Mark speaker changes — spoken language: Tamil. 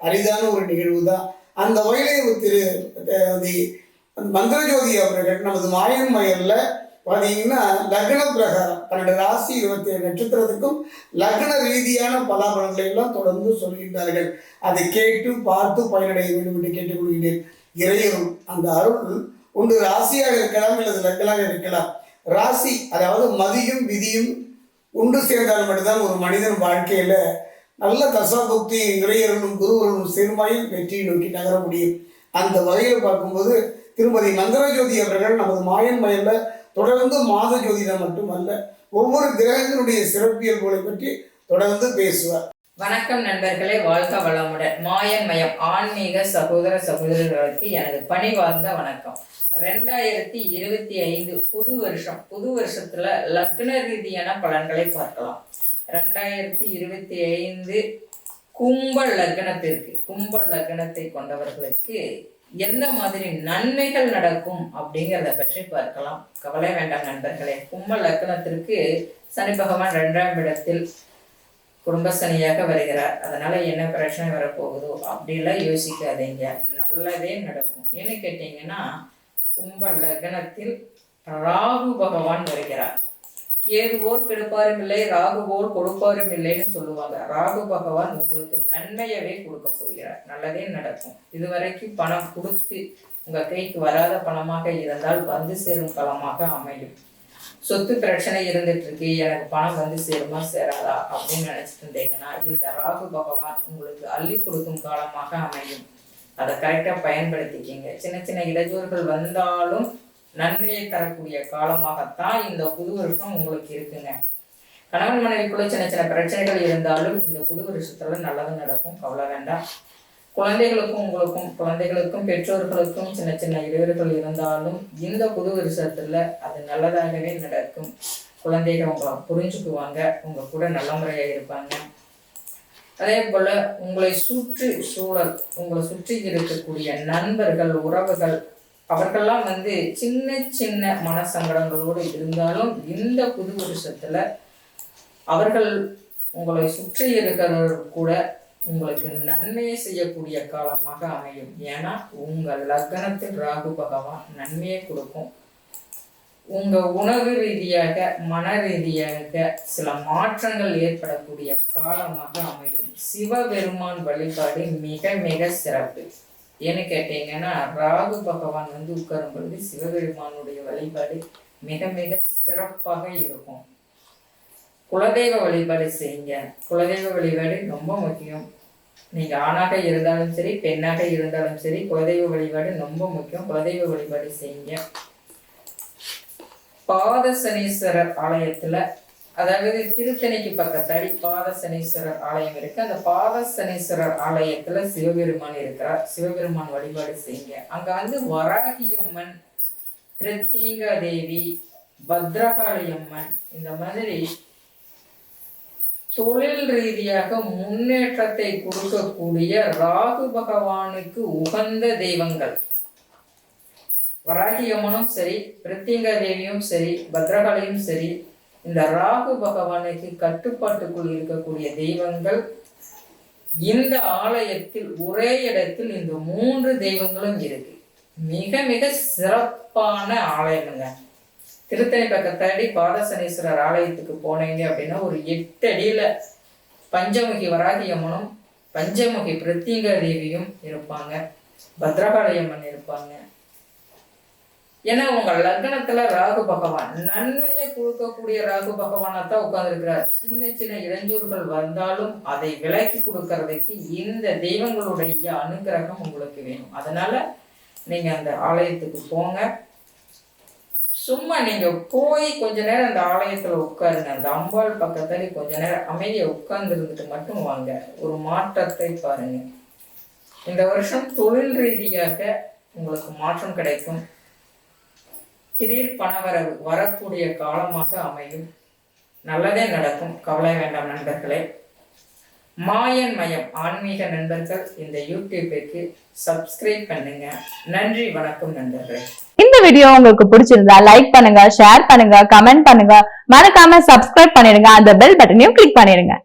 Speaker 1: அரிதான ஒரு நிகழ்வு தான் அந்த வகையிலே திரு மந்திரஜோதி தி அவர்கள் நமது மாயன் மயலில் பார்த்தீங்கன்னா லக்ன பிரகாரம் பன்னெண்டு ராசி இருபத்தி ஏழு நட்சத்திரத்துக்கும் லக்ன ரீதியான பலாபலங்களை எல்லாம் தொடர்ந்து சொல்கின்றார்கள். அதை கேட்டு பார்த்து பயனடைய வேண்டும் என்று கேட்டுக்கொள்கிறேன் இறையரும் அந்த அருள் ஒன்று ராசியாக இருக்கலாம் அல்லது லக்கலாக இருக்கலாம். ராசி அதாவது மதியும் விதியும் ஒன்று சேர்ந்தால் மட்டும்தான் ஒரு மனிதன் வாழ்க்கையில நல்ல தசாபுக்தி இறையர்களும் குருவர்களும் சேர்மாயில் வெற்றியை நோக்கி நகர முடியும். அந்த வகையில் பார்க்கும்போது திருமதி நந்தரஜோதி அவர்கள் நமது மாயன் மயல்ல தொடர்ந்து மாத ஜோதிடம் மட்டுமல்ல ஒவ்வொரு கிரகங்களுடைய சிறப்பியல்புகளை பற்றி தொடர்ந்து பேசுவார்.
Speaker 2: வணக்கம் நண்பர்களே வாழ்க வளமுடன். மாயன் மயம் ஆன்மீக சகோதர சகோதரர்களுக்கு எனது பணிவார்ந்த வணக்கம். ரெண்டாயிரத்தி இருபத்தி ஐந்து புது வருஷம் புது வருஷத்துல லக்ன ரீதியான பலன்களை பார்க்கலாம். ரெண்டாயிரத்தி இருபத்தி ஐந்து கும்ப லக்னத்திற்கு கும்ப லக்னத்தை கொண்டவர்களுக்கு எந்த மாதிரி நன்மைகள் நடக்கும் அப்படிங்கிறத பற்றி பார்க்கலாம். கவலை வேண்டாம் நண்பர்களே. கும்ப லக்னத்திற்கு சனி பகவான் ரெண்டாம் இடத்தில் குடும்ப சனியாக வருகிறார். அதனால என்ன பிரச்சனை வரப்போகுதோ அப்படிலாம் யோசிக்காதீங்க. நல்லதே நடக்கும். ஏன்னு கேட்டீங்கன்னா கும்ப லக்னத்தில் ராகு பகவான் வருகிறார். கேதுவோர் கெடுப்பாரும் இல்லை ராகுவோர் கொடுப்பாரும் இல்லைன்னு சொல்லுவாங்க. ராகு பகவான் உங்களுக்கு நன்மையவே கொடுக்க போகிறார். நல்லதே நடக்கும். இதுவரைக்கும் பணம் கொடுத்து உங்க கைக்கு வராத பணமாக இருந்தால் வந்து சேரும் பணமாக அமையும். சொத்து பிரச்சனை இருந்துட்டு இருக்கு எனக்கு பணம் வந்து சேருமா சேராதா அப்படின்னு நினைச்சிட்டு இருந்தீங்கன்னா இந்த ராகு பகவான் உங்களுக்கு அள்ளி கொடுக்கும் காலமாக அமையும். அதை கரெக்டாக பயன்படுத்திக்கிங்க. சின்ன சின்ன இடையூறுகள் வந்தாலும் நன்மையை தரக்கூடிய காலமாகத்தான் இந்த புது வருஷம் உங்களுக்கு இருக்குங்க. கணவன் மனைவிக்குள்ள சின்ன சின்ன பிரச்சனைகள் இருந்தாலும் இந்த புது வருஷத்துல நல்லது நடக்கும் கவலை வேண்டாம். குழந்தைகளுக்கும் உங்களுக்கும் குழந்தைகளுக்கும் பெற்றோர்களுக்கும் சின்ன சின்ன இடையூறுகள் இருந்தாலும் இந்த புது வருஷத்துல அது நல்லதாகவே நடக்கும். குழந்தைகள் உங்களை புரிஞ்சுக்குவாங்க உங்க கூட நல்ல முறையா இருப்பாங்க. அதே போல உங்களை சுற்றி சூழல் உங்களை சுற்றி இருக்கக்கூடிய நண்பர்கள் உறவுகள் அவர்கள்லாம் வந்து சின்ன சின்ன மனசங்கடங்களோடு இருந்தாலும் இந்த புது வருஷத்தில் அவர்கள் உங்களை சுற்றி இருக்கிறவர் கூட உங்களுக்கு நன்மையை செய்யக்கூடிய காலமாக அமையும். ஏன்னா உங்கள் லக்னத்தில் ராகு பகவான் நன்மையை கொடுக்கும். உங்கள் உணவு ரீதியாக மன ரீதியாக சில மாற்றங்கள் ஏற்படக்கூடிய காலமாக அமையும். சிவபெருமான் வழிபாடு மிக மிக சிறப்பு. ஏன்னு கேட்டீங்கன்னா ராகு பகவான் வந்து உட்காரும் பொழுது சிவபெருமானுடைய வழிபாடு மிக மிக சிறப்பாக இருக்கும். குலதெய்வ வழிபாடு செய்யுங்க. குலதெய்வ வழிபாடு ரொம்ப முக்கியம். நீங்க ஆணாக இருந்தாலும் சரி பெண்ணாக இருந்தாலும் சரி குலதெய்வ வழிபாடு ரொம்ப முக்கியம். குலதெய்வ வழிபாடு செய்யுங்க. பாத சனீஸ்வரர் ஆலயத்துல அதாவது திருத்தணிக்கு பக்கத்தாடி பாதசனீஸ்வரர் ஆலயம் இருக்கு. அந்த பாதசனீஸ்வரர் ஆலயத்துல சிவபெருமான் இருக்கிறார். சிவபெருமான் வழிபாடு செய்யுங்க. அங்க வந்து வராகியம்மன் அம்மன் தேவி பத்ரகாளி அம்மன் இந்த மாதிரி தொழில் ரீதியாக முன்னேற்றத்தை கொடுக்கக்கூடிய ராகு பகவானுக்கு உகந்த தெய்வங்கள். வராகியம்மனும் சரி பிரித்திங்கா தேவியும் சரி பத்ரகாளியும் சரி இந்த ராகு பகவானுக்கு கட்டுப்பாட்டுக்குள் இருக்கக்கூடிய தெய்வங்கள் இந்த ஆலயத்தில் ஒரே இடத்தில் இந்த மூன்று தெய்வங்களும் இருக்கு. மிக மிக சிறப்பான ஆலயமுங்க. திருத்தணி பக்கத்தாடி பாதசனீஸ்வரர் ஆலயத்துக்கு போனீங்க அப்படின்னா ஒரு எட்டு அடியில பஞ்சமுகி வராகி அம்மனும் பஞ்சமுகி பிரித்திங்கா தேவியும் இருப்பாங்க. பத்ரகாளி அம்மன் இருப்பாங்க. ஏன்னா உங்க லக்னத்துல ராகு பகவான் நன்மையை கொடுக்கக்கூடிய ராகு பகவானா தான் உட்கார்ந்துருக்கிறார். சின்ன சின்ன இளைஞர்கள் வந்தாலும் அதை விலக்கி கொடுக்கறதுக்கு இந்த தெய்வங்களுடைய அனுகிரகம் உங்களுக்கு வேணும். அதனால நீங்க அந்த ஆலயத்துக்கு போங்க. சும்மா நீங்க போய் கொஞ்ச நேரம் அந்த ஆலயத்துல உட்காருங்க. அந்த அம்பாள் பக்கத்துல கொஞ்ச நேரம் அமைதியை உட்கார்ந்து இருந்துட்டு மட்டும் வாங்க. ஒரு மாற்றத்தை பாருங்க. இந்த வருஷம் தொழில் ரீதியாக உங்களுக்கு மாற்றம் கிடைக்கும். திடீர் பணவரவு வரக்கூடிய காலமாக அமையும். நல்லதே நடக்கும். கவலை வேண்டாம் நண்பர்களே. மாயன் மயம் ஆன்மீக நண்பர்கள் இந்த யூடியூபிற்கு சப்ஸ்கிரைப் பண்ணுங்க. நன்றி வணக்கம் நண்பர்களே.
Speaker 3: இந்த வீடியோ உங்களுக்கு பிடிச்சிருந்தா லைக் பண்ணுங்க ஷேர் பண்ணுங்க கமெண்ட் பண்ணுங்க. மறக்காம சப்ஸ்கிரைப் பண்ணிடுங்க. அந்த பெல் பட்டனையும் கிளிக் பண்ணிடுங்க.